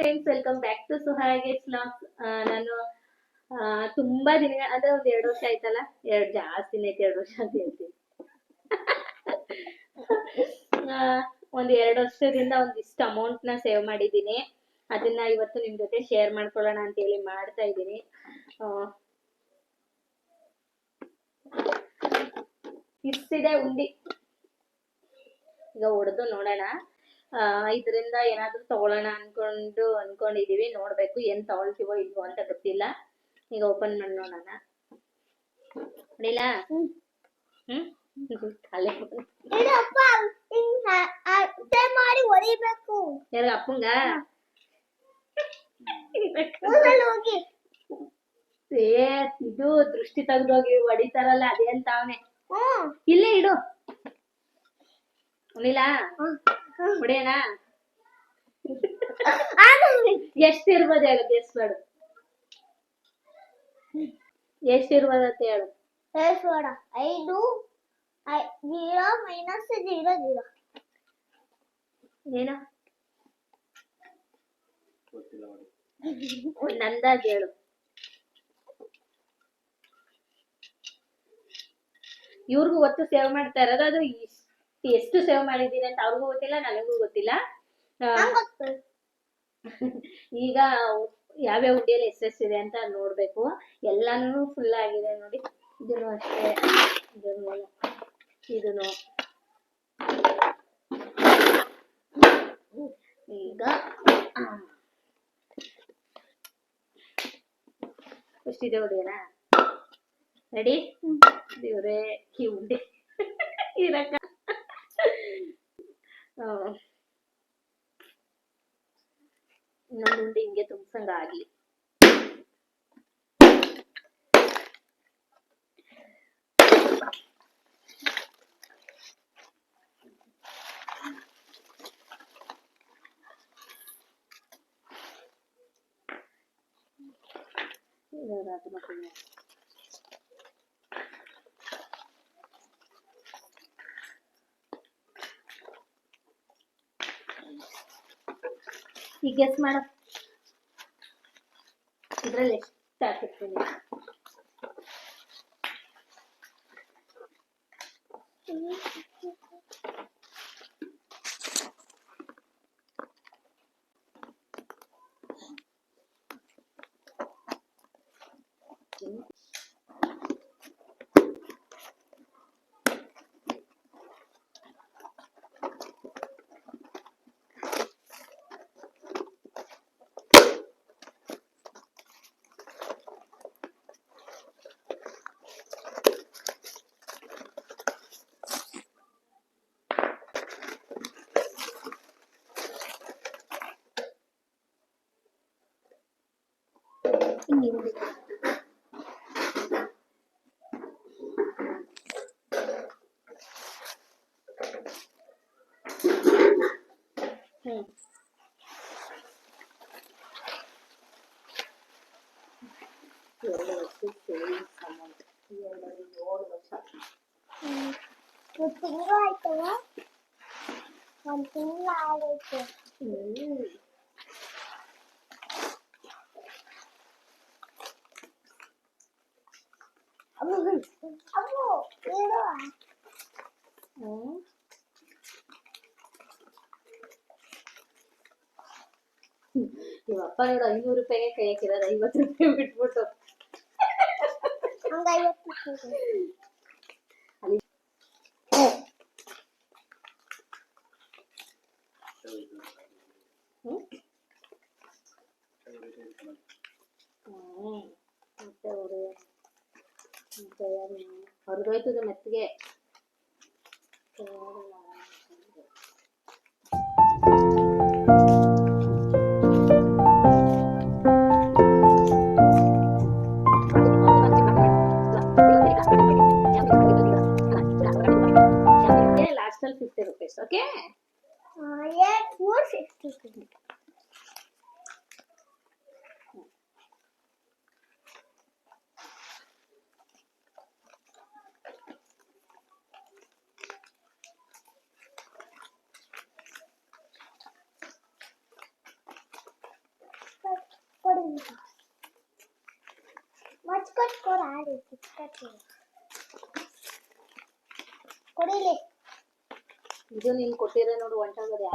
Friends welcome back to ಸುಹಾಗೆ ಸ್ಲಾಗ್ಸ್ ನಾನು ತುಂಬಾ ದಿನ ಅಂದ್ರೆ ಒಂದ್ ಎರಡ್ ವರ್ಷ ಆಯ್ತಲ್ಲ? ಎರಡ್ ಜಾಸ್ತಿನೇ ಐತೆ ಎರಡು ವರ್ಷ ಅಂತ ಹೇಳ್ತೀನಿ. ಒಂದ್ ಎರಡ್ ವರ್ಷದಿಂದ ಒಂದಿಷ್ಟು ಅಮೌಂಟ್ನ ಸೇವ್ ಮಾಡಿದ್ದೀನಿ. ಅದನ್ನ ಇವತ್ತು ನಿಮ್ ಜೊತೆ ಶೇರ್ ಮಾಡ್ಕೊಳ್ಳೋಣ ಅಂತ ಹೇಳಿ ಮಾಡ್ತಾ ಇದ್ದೀನಿ. ಇಷ್ಟಿದೆ ಉಂಡಿ. ಈಗ ಹೊಡೆದು ನೋಡೋಣ. ಇದರಿಂದ ಏನಾದ್ರೂ ತಗೊಳ್ಳೋಣ ಅನ್ಕೊಂಡು ಅನ್ಕೊಂಡಿದೀವಿ. ನೋಡ್ಬೇಕು ಏನ್ ತಗೊಳ್ತೀವೋ ಇಲ್ವೋ ಅಂತ ಗೊತ್ತಿಲ್ಲ. ಈಗ ಓಪನ್ ಮಾಡಿ ನೋಡೋಣ. ಹೊಡಿಲಾ ಹ್ಮ್. ಮಾಡಿ ಹೊಡಿಬೇಕು ಯಾರ ಅಪ್ಪಂಗ? ಏ ಇದು ದೃಷ್ಟಿ ತೆಗ್ದೋಗಿ ಹೊಡಿತಾರಲ್ಲ ಅದೇನ್ ಹ್ಮ್. ಇಲ್ಲೇ ಇಡು. ಹೊಡಿಲಾ ಹೊಡಿಯೋಣ ಎಷ್ಟ್ ಇರ್ಬೋದು ಹೇಳು ಗೆಸ್ ಮಾಡು. ಎಷ್ಟ್ ಇರ್ಬೋದು ಅಂತ ಹೇಳು ಹೇಳ್ಸೋಣ ಐದು ಐ- ಜೀರೋ ಮೈನಸ್ ಜೀರೋ ಜೀರೋ ಏನು? ಒಂದ್ ಅಂದಾಜ್ ಹೇಳು. ಇವ್ರಿಗೂ ಒತ್ತು ಸೇವ್ ಮಾಡ್ತಾ ಇರೋದು ಅದು ಎಷ್ಟು ಸೇವ್ ಮಾಡಿದ್ದೀನಿ ಅಂತ ಅವ್ರಿಗೂ ಗೊತ್ತಿಲ್ಲ ನನಗೂ ಗೊತ್ತಿಲ್ಲ. ಈಗ ಯಾವ್ಯಾವ ಉಂಡಿಯಲ್ಲಿ ಎಷ್ಟೆಷ್ಟಿದೆ ಅಂತ ನೋಡ್ಬೇಕು. ಎಲ್ಲಾನು ಫುಲ್ ಆಗಿದೆ ನೋಡಿ. ಇದನ್ನು ಅಷ್ಟೇ. ಇದನ್ನು ಇದನ್ನು. ಈಗ ಎಷ್ಟಿದೆ ಹೊಡಿಯೋಣ ರೆಡಿ ದೇವ್ರೆ ಕಿ ಉಂಡೆ ಇರಕ್ಕ. ಇನ್ನೊಂದು ಉಂಡೆ ಹಿಂಗೆ ತುಂಬ್ಸಂಗ ಆಗ್ಲಿ ಇವಾಗ ಅದನ್ನ ಈಗ ಗೆಸ್ ಮಾಡ ಇದ್ರಲ್ಲಿ ಎಷ್ಟು ಹಾಕಿರ್ತೀನಿ ಹಿಂಗೆ ಹ್ಮ್ ಎರಡು ವರ್ಷ ಸೇವಿಂಗ್ಸ್ ಅಮೌಂಟ್ ಎರಡರಲ್ಲಿ ಏಳು ವರ್ಷ ಒಂದು ತಿಂಗಳು ಆಯ್ತವ ಒಂದು ತಿಂಗಳು ಆಗೈತೆ ಹ್ಮ್ ಅಮ್ಮ ಅಮ್ಮ ಹೇಳುವ ಹ್ಮ್ ನಿಮ್ಮ ಅಪ್ಪ ನೋಡು ಐನೂರು ರೂಪಾಯಿಗೆ ಕೈ ಹಾಕಿರೋದು ಐವತ್ತು ರೂಪಾಯಿ ಬಿಟ್ಬಿಟ್ಟು ಹಂಗ ಐವತ್ತು ಹೊರದೋಯ್ತದೆ ಮೆತ್ತಿಗೆ ಅವ್ರು ಆಡಿ ಕೊಡಿಲಿ. ಇದು ನೀನು ಕೊಟ್ಟಿರೋ ನೋಡು ಹೊಂಟೋಗೋದು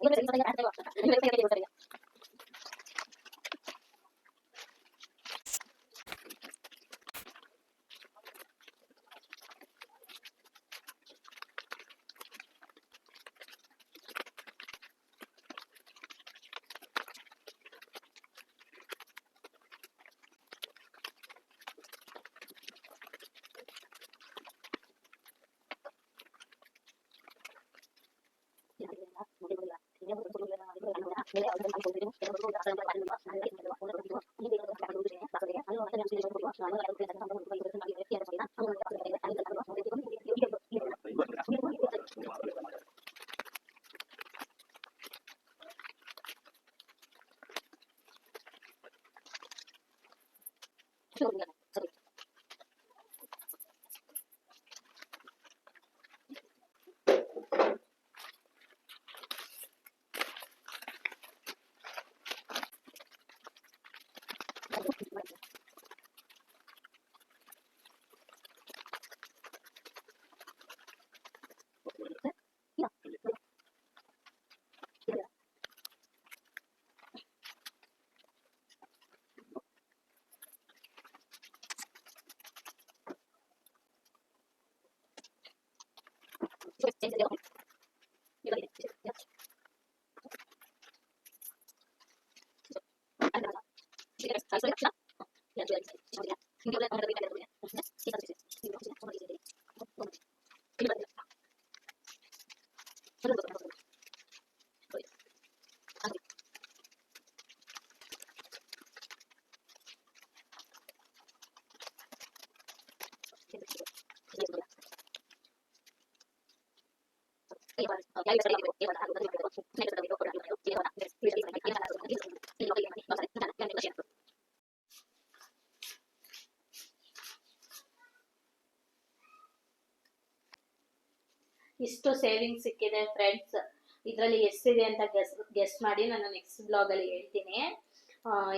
ये तो सही बताइए ऐसा ही बात है ये तो सही बताइए Gracias. ಯಾರಿಗೂ ಇಷ್ಟು ಸೇವಿಂಗ್ ಸಿಕ್ಕಿದೆ ಫ್ರೆಂಡ್ಸ್ ಇದರಲ್ಲಿ ಎಷ್ಟಿದೆ ಅಂತ ಗೆಸ್ ಗೆಸ್ಟ್ ಮಾಡಿ ನಾನು ನೆಕ್ಸ್ಟ್ ಬ್ಲಾಗ್ ಅಲ್ಲಿ ಹೇಳ್ತೀನಿ.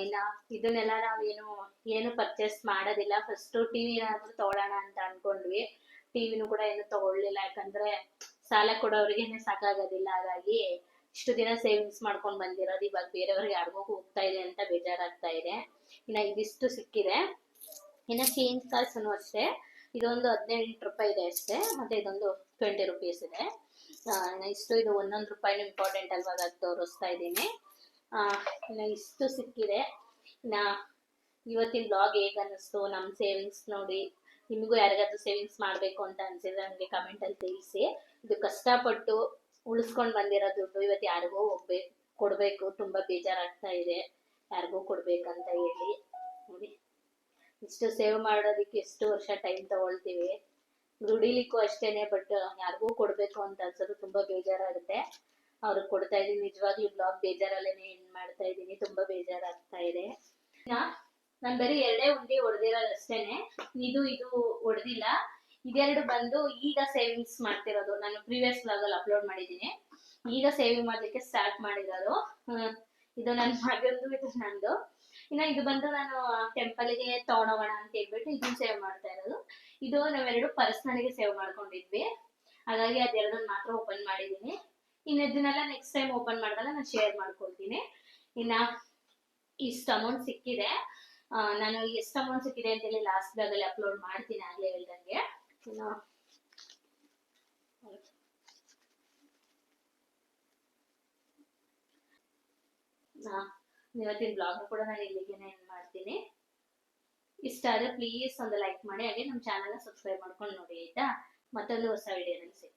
ಇಲ್ಲ ಇದನ್ನೆಲ್ಲ ನಾವೇನು, ಏನು ಪರ್ಚೇಸ್ ಮಾಡೋದಿಲ್ಲ. ಫಸ್ಟು ಟಿ ವಿ ಏನಾದರೂ ತಗೊಳ್ಳೋಣ ಅಂತ ಅನ್ಕೊಂಡ್ವಿ. ಟಿವಿನೂ ಕೂಡ ಏನು ತಗೊಳ್ಳಿಲ್ಲ. ಯಾಕಂದ್ರೆ ಸಾಲ ಕೊಡೋರಿಗೇನೆ ಸಾಕಾಗೋದಿಲ್ಲ. ಹಾಗಾಗಿ ಇಷ್ಟು ದಿನ ಸೇವಿಂಗ್ಸ್ ಮಾಡ್ಕೊಂಡು ಬಂದಿರೋದು. ಇವಾಗ ಬೇರೆಯವ್ರಿಗೆ ಯಾರಿಗೋ ಹೋಗ್ತಾ ಇದೆ ಅಂತ ಬೇಜಾರಾಗ್ತಾ ಇದೆ. ಇನ್ನ ಇದಿಷ್ಟು ಸಿಕ್ಕಿದೆ. ಇನ್ನ ಚೇಂಜ್ ಕಾಸನ್ನು ಅಷ್ಟೇ. ಇದೊಂದು ಹದಿನೆಂಟು ರೂಪಾಯಿ ಇದೆ ಅಷ್ಟೇ. ಮತ್ತೆ ಇದೊಂದು ಟ್ವೆಂಟಿ ರುಪೀಸ್ ಇದೆ. ಇಷ್ಟು ಇದು ಒಂದೊಂದು ರೂಪಾಯಿನೂ ಇಂಪಾರ್ಟೆಂಟ್ ಅಲ್ವಾ ಅದು ತೋರಿಸ್ತಾ ಇದ್ದೀನಿ. ಇಷ್ಟು ಸಿಕ್ಕಿದೆ. ನಾ ಇವತ್ತಿನ ಬ್ಲಾಗ್ ಹೇಗೆ ಅನ್ನಿಸ್ತು ನಮ್ಮ ಸೇವಿಂಗ್ಸ್ ನೋಡಿ, ನಿಮಗೂ ಯಾರಿಗಾದ್ರೂ ಸೇವಿಂಗ್ಸ್ ಮಾಡಬೇಕು ಅಂತ ಅನ್ಸಿದ್ರೆ ನನಗೆ ಕಮೆಂಟಲ್ಲಿ ತಿಳಿಸಿ. ಇದು ಕಷ್ಟಪಟ್ಟು ಉಳಿಸ್ಕೊಂಡು ಬಂದಿರೋ ದುಡ್ಡು ಇವತ್ತು ಯಾರಿಗೂ ಹೋಗ್ಬೇಕು ಕೊಡ್ಬೇಕು, ತುಂಬಾ ಬೇಜಾರಾಗ್ತಾ ಇದೆ. ಯಾರಿಗೂ ಕೊಡ್ಬೇಕಂತ ಹೇಳಿ. ನೋಡಿ, ಇಷ್ಟು ಸೇವ್ ಮಾಡೋದಕ್ಕೆ ಎಷ್ಟು ವರ್ಷ ಟೈಮ್ ತಗೊಳ್ತೀವಿ. ದುಡಿಲಿಕ್ಕೂ ಅಷ್ಟೇನೆ ಬಟ್ ಯಾರಿಗೂ ಕೊಡ್ಬೇಕು ಅಂತ ಅನ್ಸೋದು ತುಂಬಾ ಬೇಜಾರಾಗುತ್ತೆ. ಅವ್ರಿಗೆ ಕೊಡ್ತಾ ಇದೀನಿ ನಿಜವಾಗ್ಲೂ ಬ್ಲಾಗ್ ಬೇಜಾರಲ್ಲೇನೆ ಎಂಡ್ ಮಾಡ್ತಾ ಇದೀನಿ ತುಂಬಾ ಬೇಜಾರಾಗ್ತಾ ಇದೆ. ನಾನ್ ಬರೀ ಎರಡೇ ಉಂಡಿ ಹೊಡೆದಿರೋದು ಅಷ್ಟೇನೆ ಇದು ಇದು ಹೊಡೆದಿಲ್ಲ ಇದೆರಡು ಬಂದು ಈಗ ಸೇವಿಂಗ್ಸ್ ಮಾಡ್ತಿರೋದು. ನಾನು ಪ್ರೀವಿಯಸ್ ಬ್ಲಾಗ್ ಅಲ್ಲಿ ಅಪ್ಲೋಡ್ ಮಾಡಿದೀನಿ ಈಗ ಸೇವಿಂಗ್ ಮಾಡ್ಲಿಕ್ಕೆ ಸ್ಟಾರ್ಟ್ ಮಾಡಿರೋದು. ಇದು ನನ್ನ ಮಗಂದು, ಇದು ನಂದು. ಇನ್ನ ಇದು ಬಂದು ನಾನು ಟೆಂಪಲ್ಗೆ ತಗೊಂಡೋಗೋಣ ಅಂತ ಹೇಳ್ಬಿಟ್ಟು ಇದನ್ನ ಸೇವ್ ಮಾಡ್ತಾ ಇರೋದು. ಇದು ನಾವೆರಡು ಪರ್ಸನಲ್ಗೆ ಸೇವ್ ಮಾಡ್ಕೊಂಡಿದ್ವಿ. ಹಾಗಾಗಿ ಅದೆರಡನ್ನ ಮಾತ್ರ ಓಪನ್ ಮಾಡಿದ್ದೀನಿ. ಇನ್ನು ಇದನ್ನೆಲ್ಲ ನೆಕ್ಸ್ಟ್ ಟೈಮ್ ಓಪನ್ ಮಾಡಿದಾಗ ನಾನು ಶೇರ್ ಮಾಡ್ಕೊಳ್ತೀನಿ ಇನ್ನ ಇಷ್ಟು ಅಮೌಂಟ್ ಸಿಕ್ಕಿದೆ. ನಾನು ಎಷ್ಟು ಅಮೌಂಟ್ ಸಿಕ್ಕಿದೆ ಅಂತ ಹೇಳಿ ಲಾಸ್ಟ್ ಬ್ಲಾಗಲ್ಲಿ ಅಪ್ಲೋಡ್ ಮಾಡ್ತೀನಿ ಆಗ್ಲೇ ಹೇಳ್ದಂಗೆ. ಇವತ್ತಿನ ಬ್ಲಾಗ್ ಕೂಡ ನಾನು ಇಲ್ಲಿಗೆ ಮಾಡ್ತೀನಿ. ಇಷ್ಟ ಆದ್ರೆ ಪ್ಲೀಸ್ ಒಂದು ಲೈಕ್ ಮಾಡಿ, ಹಾಗೆ ನಮ್ಮ ಚಾನಲ್ನ ಸಬ್ಸ್ಕ್ರೈಬ್ ಮಾಡ್ಕೊಂಡು ನೋಡಿ, ಆಯ್ತಾ? ಮತ್ತೊಂದು ಹೊಸ ವಿಡಿಯೋನಲ್ಲಿ ಸಿಗ್ತೀನಿ.